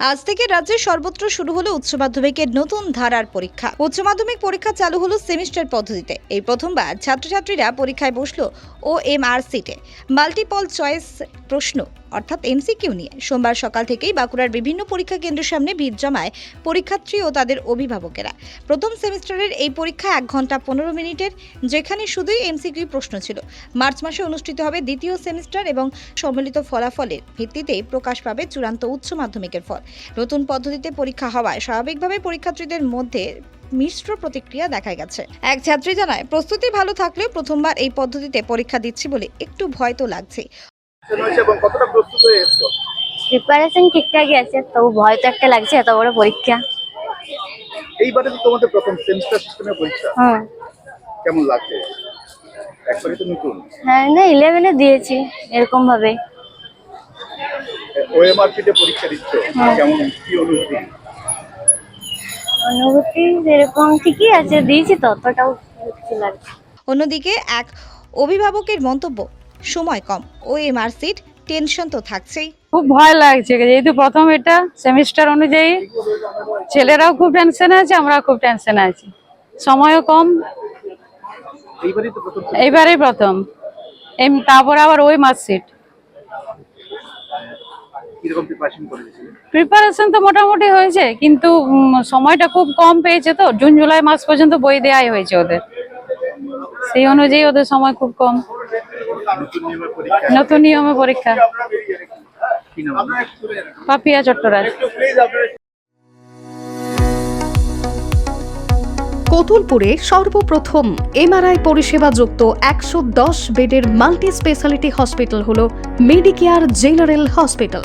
আজ থেকে রাজ্যে সর্বত্র শুরু হলো উচ্চ মাধ্যমিকের নতুন ধারার পরীক্ষা। উচ্চ মাধ্যমিক পরীক্ষা চালু হলো সেমিস্টার পদ্ধতিতে। এই প্রথমবার ছাত্রছাত্রীরা পরীক্ষায় বসল ও এম আর সিটে মাল্টিপল চয়েস প্রশ্ন, অর্থাৎ এমসিকিউ নিয়ে। সোমবার সকাল থেকেই বাঁকুড়ার বিভিন্ন পরীক্ষা কেন্দ্রের সামনে ভিড় জমায় পরীক্ষার্থী ও তাদের অভিভাবকেরা। প্রথম সেমিস্টারের এই পরীক্ষা এক ঘণ্টা পনেরো মিনিটের, যেখানে শুধুই এমসিকিউ প্রশ্ন ছিল। মার্চ মাসে অনুষ্ঠিত হবে দ্বিতীয় সেমিস্টার এবং সম্মিলিত ফলাফলের ভিত্তিতে প্রকাশ পাবে চূড়ান্ত উচ্চ মাধ্যমিকের ফল। নতুন পদ্ধতিতে পরীক্ষা হওয়ায় স্বাভাবিকভাবে পরীক্ষার্থীদের মধ্যে মিশ্র প্রতিক্রিয়া দেখা গেছে। এক ছাত্রী জানায় প্রস্তুতি ভালো থাকলেও প্রথমবার এই পদ্ধতিতে পরীক্ষা দিচ্ছি বলে একটু ভয় তো লাগছে। কেন হয়েছে এবং কতটা প্রস্তুত হয়ে এসছো? প্রিপারেশন ঠিকঠাকই আছে তবু ভয় তো একটা লাগছে এত বড় পরীক্ষা। এইবারে তো তোমাদের প্রথম সেমিস্টার সিস্টেমের পরীক্ষা। হুম কেমন লাগছে? একবারে তো নতুন। হ্যাঁ না ইলেভেনে দিয়েছি এরকম ভাবে ওএমআর সিটে পরীক্ষা দিচ্ছ। কেমন? কি অনুভূতি? অনুভূতি এরকম ঠিকই আছে দিয়েছি তো অতটাও কিছু লাগছে অন্যদিকে এক অভিভাবকের মন্তব্য সময় কম ও এমআর সিট টেনশন তো থাকছেই। খুব ভয় লাগছে যেহেতু প্রথম এটা সেমিস্টার অনুযায়ী ছেলেরাও খুব টেনশনে আছে আমরাও খুব টেনশনে আছি। সময়ও কম। এইবারই তো প্রথম। এইবারেই প্রথম। এম তারপর আবার ওই মার্কশিট। কীরকম প্রিপারেশন তো মোটামুটি হয়েছে কিন্তু সময়টা খুব কম পেয়েছে তো। জুন জুলাই মাস পর্যন্ত বই দেওয়াই হয়েছে ওদের। সেই অনুযায়ী ওদের সময় খুব কম। নতুন নিয়মের পরীক্ষা? নতুন নিয়মে পরীক্ষা। পাপিয়া চট্টরাজ। কতুলপুরে সর্বপ্রথম এমআরআই পরিষেবা যুক্ত একশো দশ বেডের মাল্টি স্পেশালিটি হসপিটাল হল মেডিকেয়ার জেনারেল হসপিটাল।